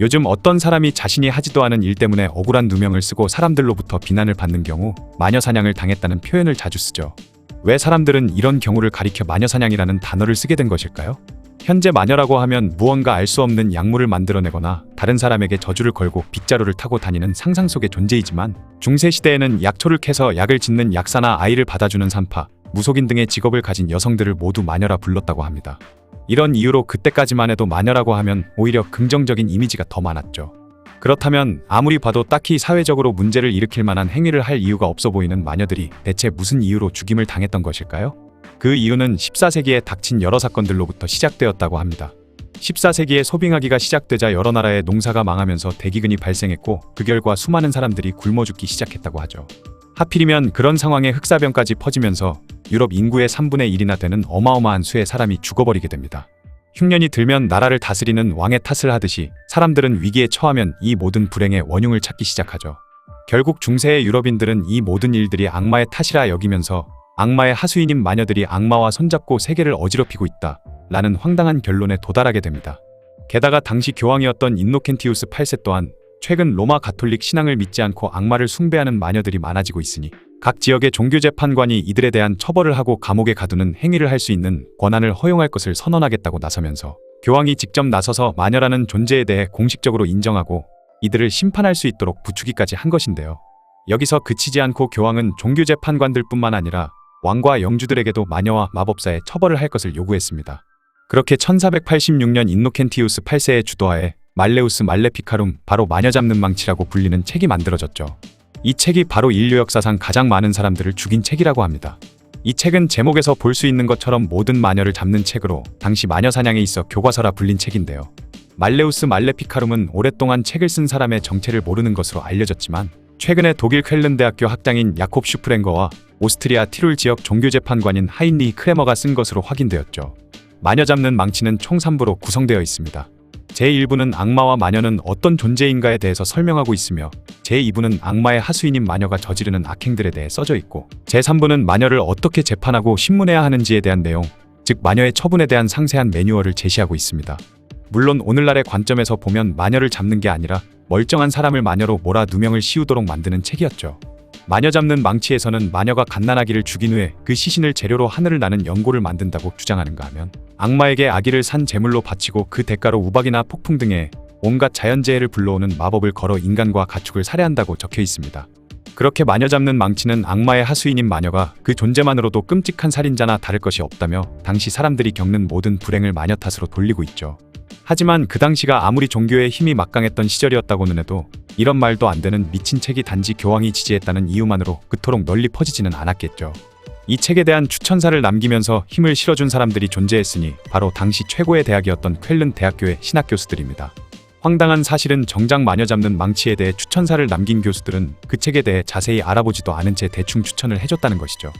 요즘 어떤 사람이 자신이 하지도 않은 일 때문에 억울한 누명을 쓰고 사람들로부터 비난을 받는 경우 마녀 사냥을 당했다는 표현을 자주 쓰죠. 왜 사람들은 이런 경우를 가리켜 마녀 사냥이라는 단어를 쓰게 된 것일까요? 현재 마녀라고 하면 무언가 알 수 없는 약물을 만들어내거나 다른 사람에게 저주를 걸고 빗자루를 타고 다니는 상상 속의 존재이지만 중세 시대에는 약초를 캐서 약을 짓는 약사나 아이를 받아주는 산파, 무속인 등의 직업을 가진 여성들을 모두 마녀라 불렀다고 합니다. 이런 이유로 그때까지만 해도 마녀라고 하면 오히려 긍정적인 이미지가 더 많았죠. 그렇다면 아무리 봐도 딱히 사회적으로 문제를 일으킬 만한 행위를 할 이유가 없어 보이는 마녀들이 대체 무슨 이유로 죽임을 당했던 것일까요? 그 이유는 14세기에 닥친 여러 사건들로부터 시작되었다고 합니다. 14세기에 소빙하기가 시작되자 여러 나라의 농사가 망하면서 대기근이 발생했고 그 결과 수많은 사람들이 굶어 죽기 시작했다고 하죠. 하필이면 그런 상황에 흑사병까지 퍼지면서 유럽 인구의 3분의 1이나 되는 어마어마한 수의 사람이 죽어버리게 됩니다. 흉년이 들면 나라를 다스리는 왕의 탓을 하듯이 사람들은 위기에 처하면 이 모든 불행의 원흉을 찾기 시작하죠. 결국 중세의 유럽인들은 이 모든 일들이 악마의 탓이라 여기면서 악마의 하수인인 마녀들이 악마와 손잡고 세계를 어지럽히고 있다. 라는 황당한 결론에 도달하게 됩니다. 게다가 당시 교황이었던 인노켄티우스 8세 또한 최근 로마 가톨릭 신앙을 믿지 않고 악마를 숭배하는 마녀들이 많아지고 있으니 각 지역의 종교 재판관이 이들에 대한 처벌을 하고 감옥에 가두는 행위를 할 수 있는 권한을 허용할 것을 선언하겠다고 나서면서 교황이 직접 나서서 마녀라는 존재에 대해 공식적으로 인정하고 이들을 심판할 수 있도록 부추기까지 한 것인데요. 여기서 그치지 않고 교황은 종교 재판관들 뿐만 아니라 왕과 영주들에게도 마녀와 마법사의 처벌을 할 것을 요구했습니다. 그렇게 1486년 인노켄티우스 8세의 주도하에 말레우스 말레피카룸 바로 마녀 잡는 망치라고 불리는 책이 만들어졌죠. 이 책이 바로 인류 역사상 가장 많은 사람들을 죽인 책이라고 합니다. 이 책은 제목에서 볼 수 있는 것처럼 모든 마녀를 잡는 책으로 당시 마녀 사냥에 있어 교과서라 불린 책인데요. 말레우스 말레피카룸은 오랫동안 책을 쓴 사람의 정체를 모르는 것으로 알려졌지만 최근에 독일 쾰른 대학교 학장인 야콥 슈프랭거와 오스트리아 티룰 지역 종교재판관인 하인리 크레머가 쓴 것으로 확인되었죠. 마녀 잡는 망치는 총 3부로 구성되어 있습니다. 제1부는 악마와 마녀는 어떤 존재인가에 대해서 설명하고 있으며 제2부는 악마의 하수인인 마녀가 저지르는 악행들에 대해 써져 있고 제3부는 마녀를 어떻게 재판하고 신문해야 하는지에 대한 내용, 즉 마녀의 처분에 대한 상세한 매뉴얼을 제시하고 있습니다. 물론 오늘날의 관점에서 보면 마녀를 잡는 게 아니라 멀쩡한 사람을 마녀로 몰아 누명을 씌우도록 만드는 책이었죠. 마녀 잡는 망치에서는 마녀가 갓난아기를 죽인 후에 그 시신을 재료로 하늘을 나는 연고를 만든다고 주장하는가 하면 악마에게 아기를 산 제물로 바치고 그 대가로 우박이나 폭풍 등의 온갖 자연재해를 불러오는 마법을 걸어 인간과 가축을 살해한다고 적혀 있습니다. 그렇게 마녀 잡는 망치는 악마의 하수인인 마녀가 그 존재만으로도 끔찍한 살인자나 다를 것이 없다며 당시 사람들이 겪는 모든 불행을 마녀 탓으로 돌리고 있죠. 하지만 그 당시가 아무리 종교의 힘이 막강했던 시절이었다고는 해도 이런 말도 안 되는 미친 책이 단지 교황이 지지했다는 이유만으로 그토록 널리 퍼지지는 않았겠죠. 이 책에 대한 추천사를 남기면서 힘을 실어준 사람들이 존재했으니 바로 당시 최고의 대학이었던 쾰른 대학교의 신학 교수들입니다. 황당한 사실은 정작 마녀 잡는 망치에 대해 추천사를 남긴 교수들은 그 책에 대해 자세히 알아보지도 않은 채 대충 추천을 해줬다는 것이죠.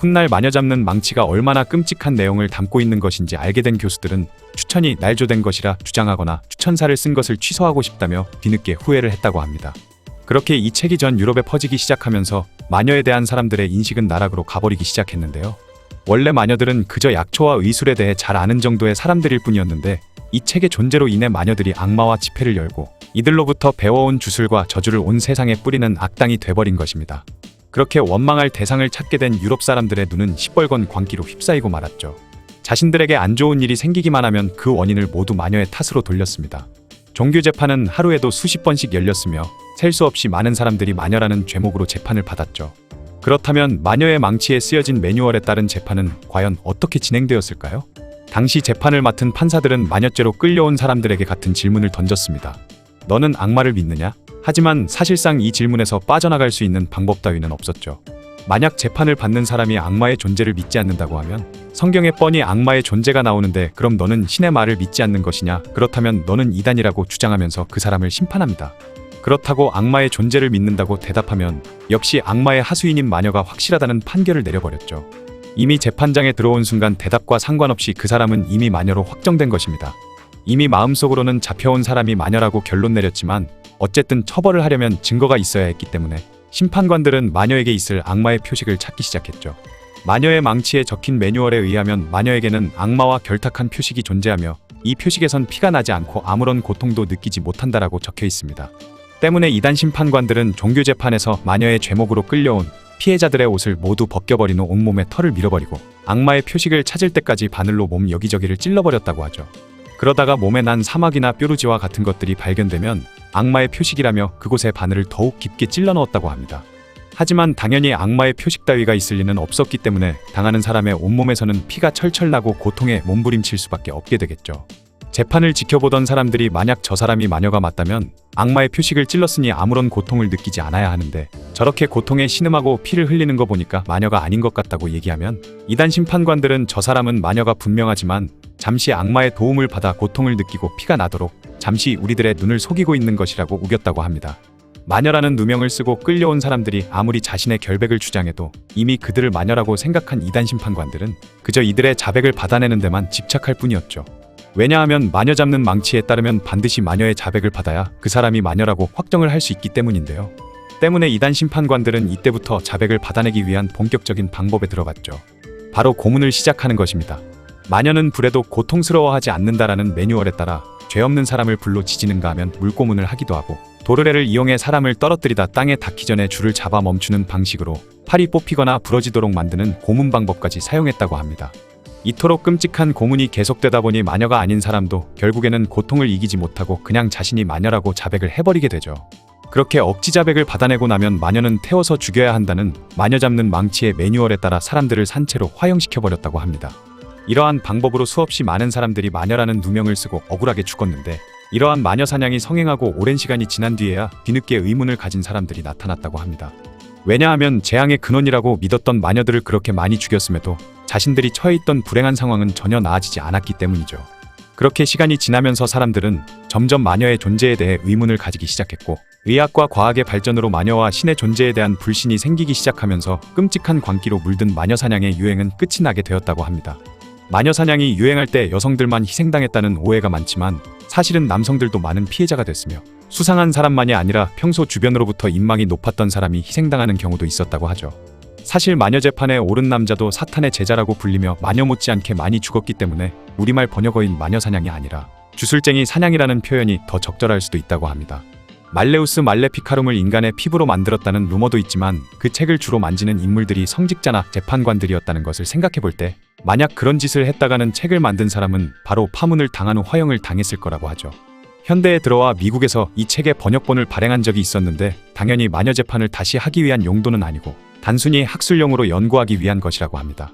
훗날 마녀 잡는 망치가 얼마나 끔찍한 내용을 담고 있는 것인지 알게 된 교수들은 추천이 날조된 것이라 주장하거나 추천사를 쓴 것을 취소하고 싶다며 뒤늦게 후회를 했다고 합니다. 그렇게 이 책이 전 유럽에 퍼지기 시작하면서 마녀에 대한 사람들의 인식은 나락으로 가버리기 시작했는데요. 원래 마녀들은 그저 약초와 의술에 대해 잘 아는 정도의 사람들일 뿐이었는데 이 책의 존재로 인해 마녀들이 악마와 지폐를 열고 이들로부터 배워온 주술과 저주를 온 세상에 뿌리는 악당이 돼버린 것입니다. 그렇게 원망할 대상을 찾게 된 유럽 사람들의 눈은 시뻘건 광기로 휩싸이고 말았죠. 자신들에게 안 좋은 일이 생기기만 하면 그 원인을 모두 마녀의 탓으로 돌렸습니다. 종교 재판은 하루에도 수십 번씩 열렸으며 셀 수 없이 많은 사람들이 마녀라는 죄목으로 재판을 받았죠. 그렇다면 마녀의 망치에 쓰여진 매뉴얼에 따른 재판은 과연 어떻게 진행되었을까요? 당시 재판을 맡은 판사들은 마녀죄로 끌려온 사람들에게 같은 질문을 던졌습니다. 너는 악마를 믿느냐? 하지만 사실상 이 질문에서 빠져나갈 수 있는 방법 따위는 없었죠. 만약 재판을 받는 사람이 악마의 존재를 믿지 않는다고 하면 성경에 뻔히 악마의 존재가 나오는데 그럼 너는 신의 말을 믿지 않는 것이냐? 그렇다면 너는 이단이라고 주장하면서 그 사람을 심판합니다. 그렇다고 악마의 존재를 믿는다고 대답하면 역시 악마의 하수인인 마녀가 확실하다는 판결을 내려버렸죠. 이미 재판장에 들어온 순간 대답과 상관없이 그 사람은 이미 마녀로 확정된 것입니다. 이미 마음속으로는 잡혀온 사람이 마녀라고 결론 내렸지만 어쨌든 처벌을 하려면 증거가 있어야 했기 때문에 심판관들은 마녀에게 있을 악마의 표식을 찾기 시작했죠. 마녀의 망치에 적힌 매뉴얼에 의하면 마녀에게는 악마와 결탁한 표식이 존재하며 이 표식에선 피가 나지 않고 아무런 고통도 느끼지 못한다라고 적혀 있습니다. 때문에 이단 심판관들은 종교 재판에서 마녀의 죄목으로 끌려온 피해자들의 옷을 모두 벗겨버린 후 온몸에 털을 밀어버리고 악마의 표식을 찾을 때까지 바늘로 몸 여기저기를 찔러버렸다고 하죠. 그러다가 몸에 난 사막이나 뾰루지와 같은 것들이 발견되면 악마의 표식이라며 그곳에 바늘을 더욱 깊게 찔러 넣었다고 합니다. 하지만 당연히 악마의 표식 따위가 있을 리는 없었기 때문에 당하는 사람의 온몸에서는 피가 철철 나고 고통에 몸부림칠 수밖에 없게 되겠죠. 재판을 지켜보던 사람들이 만약 저 사람이 마녀가 맞다면 악마의 표식을 찔렀으니 아무런 고통을 느끼지 않아야 하는데 저렇게 고통에 신음하고 피를 흘리는 거 보니까 마녀가 아닌 것 같다고 얘기하면 이단 심판관들은 저 사람은 마녀가 분명하지만 잠시 악마의 도움을 받아 고통을 느끼고 피가 나도록 잠시 우리들의 눈을 속이고 있는 것이라고 우겼다고 합니다. 마녀라는 누명을 쓰고 끌려온 사람들이 아무리 자신의 결백을 주장해도 이미 그들을 마녀라고 생각한 이단 심판관들은 그저 이들의 자백을 받아내는 데만 집착할 뿐이었죠. 왜냐하면 마녀 잡는 망치에 따르면 반드시 마녀의 자백을 받아야 그 사람이 마녀라고 확정을 할 수 있기 때문인데요. 때문에 이단 심판관들은 이때부터 자백을 받아내기 위한 본격적인 방법에 들어갔죠. 바로 고문을 시작하는 것입니다. 마녀는 불에도 고통스러워하지 않는다라는 매뉴얼에 따라 죄 없는 사람을 불로 지지는가 하면 물고문을 하기도 하고 도르래를 이용해 사람을 떨어뜨리다 땅에 닿기 전에 줄을 잡아 멈추는 방식으로 팔이 뽑히거나 부러지도록 만드는 고문 방법까지 사용했다고 합니다. 이토록 끔찍한 고문이 계속되다 보니 마녀가 아닌 사람도 결국에는 고통을 이기지 못하고 그냥 자신이 마녀라고 자백을 해버리게 되죠. 그렇게 억지 자백을 받아내고 나면 마녀는 태워서 죽여야 한다는 마녀 잡는 망치의 매뉴얼에 따라 사람들을 산채로 화형시켜버렸다고 합니다. 이러한 방법으로 수없이 많은 사람들이 마녀라는 누명을 쓰고 억울하게 죽었는데 이러한 마녀 사냥이 성행하고 오랜 시간이 지난 뒤에야 뒤늦게 의문을 가진 사람들이 나타났다고 합니다. 왜냐하면 재앙의 근원이라고 믿었던 마녀들을 그렇게 많이 죽였음에도 자신들이 처해 있던 불행한 상황은 전혀 나아지지 않았기 때문이죠. 그렇게 시간이 지나면서 사람들은 점점 마녀의 존재에 대해 의문을 가지기 시작했고 의학과 과학의 발전으로 마녀와 신의 존재에 대한 불신이 생기기 시작하면서 끔찍한 광기로 물든 마녀 사냥의 유행은 끝이 나게 되었다고 합니다. 마녀 사냥이 유행할 때 여성들만 희생당했다는 오해가 많지만 사실은 남성들도 많은 피해자가 됐으며 수상한 사람만이 아니라 평소 주변으로부터 인망이 높았던 사람이 희생당하는 경우도 있었다고 하죠. 사실 마녀 재판에 오른 남자도 사탄의 제자라고 불리며 마녀 못지않게 많이 죽었기 때문에 우리말 번역어인 마녀 사냥이 아니라 주술쟁이 사냥이라는 표현이 더 적절할 수도 있다고 합니다. 말레우스 말레피카룸을 인간의 피부로 만들었다는 루머도 있지만 그 책을 주로 만지는 인물들이 성직자나 재판관들이었다는 것을 생각해 볼 때 만약 그런 짓을 했다가는 책을 만든 사람은 바로 파문을 당한 후 화형을 당했을 거라고 하죠. 현대에 들어와 미국에서 이 책의 번역본을 발행한 적이 있었는데 당연히 마녀 재판을 다시 하기 위한 용도는 아니고 단순히 학술용으로 연구하기 위한 것이라고 합니다.